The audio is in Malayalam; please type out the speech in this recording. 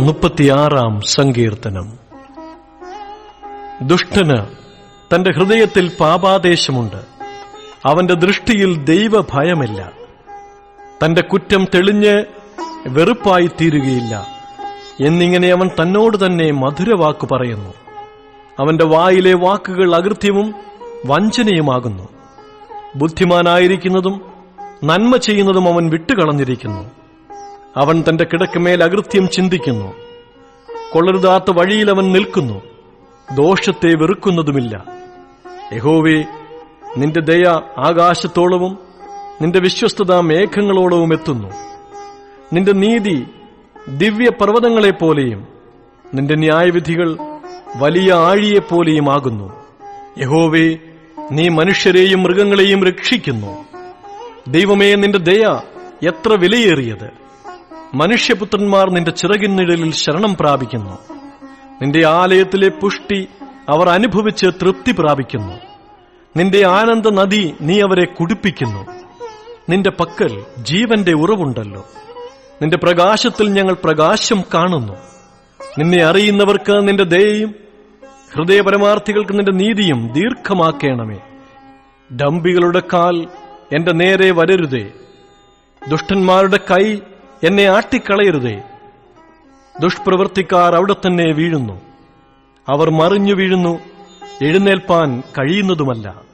മുപ്പത്തിയാറാം സങ്കീർത്തനം. ദുഷ്ടന് തന്റെ ഹൃദയത്തിൽ പാപാദേശമുണ്ട്. അവന്റെ ദൃഷ്ടിയിൽ ദൈവഭയമില്ല. തന്റെ കുറ്റം തെളിഞ്ഞ് വെറുപ്പായി തീരുകയില്ല. എന്നിങ്ങനെ അവൻ തന്നോട് തന്നെ മധുരവാക്ക് പറയുന്നു. അവന്റെ വായിലെ വാക്കുകൾ അകൃത്യവും വഞ്ചനയുമാകുന്നു. ബുദ്ധിമാനായിരിക്കുന്നതും നന്മ ചെയ്യുന്നതും അവൻ വിട്ടുകളഞ്ഞിരിക്കുന്നു. അവൻ തന്റെ കിടക്കുമേൽ അകൃത്യം ചിന്തിക്കുന്നു. കൊള്ളരുതാത്ത വഴിയിൽ അവൻ നിൽക്കുന്നു. ദോഷത്തെ വെറുക്കുന്നതുമില്ല. യഹോവേ നിന്റെ ദയ ആകാശത്തോളവും നിന്റെ വിശ്വസ്തത മേഘങ്ങളോളവും എത്തുന്നു. നിന്റെ നീതി ദിവ്യ പർവതങ്ങളെപ്പോലെയും നിന്റെ ന്യായവിധികൾ വലിയ ആഴിയെപ്പോലെയും ആകുന്നു. യഹോവേ നീ മനുഷ്യരെയും മൃഗങ്ങളെയും രക്ഷിക്കുന്നു. ദൈവമേ നിന്റെ ദയ എത്ര വിലയേറിയത്. മനുഷ്യപുത്രന്മാർ നിന്റെ ചിറകിന്നിഴലിൽ ശരണം പ്രാപിക്കുന്നു. നിന്റെ ആലയത്തിലെ പുഷ്ടി അവർ അനുഭവിച്ച് തൃപ്തി പ്രാപിക്കുന്നു. നിന്റെ ആനന്ദ നദി നീ അവരെ കുടിപ്പിക്കുന്നു. നിന്റെ പക്കൽ ജീവന്റെ ഉറവുണ്ടല്ലോ. നിന്റെ പ്രകാശത്തിൽ ഞങ്ങൾ പ്രകാശം കാണുന്നു. നിന്നെ അറിയുന്നവർക്ക് നിന്റെ ദയയും ഹൃദയപരമാർത്ഥികൾക്ക് നിന്റെ നീതിയും ദീർഘമാക്കേണമേ. ഡംബികളുടെ കാൽ എന്റെ നേരെ വരരുതേ. ദുഷ്ടന്മാരുടെ കൈ എന്നെ ആട്ടിക്കളയരുതേ. ദുഷ്പ്രവൃത്തിക്കാർ അവിടെ തന്നെ വീഴുന്നു. അവർ മറിഞ്ഞു വീഴുന്നു. എഴുന്നേൽപ്പാൻ കഴിയുന്നതുമല്ല.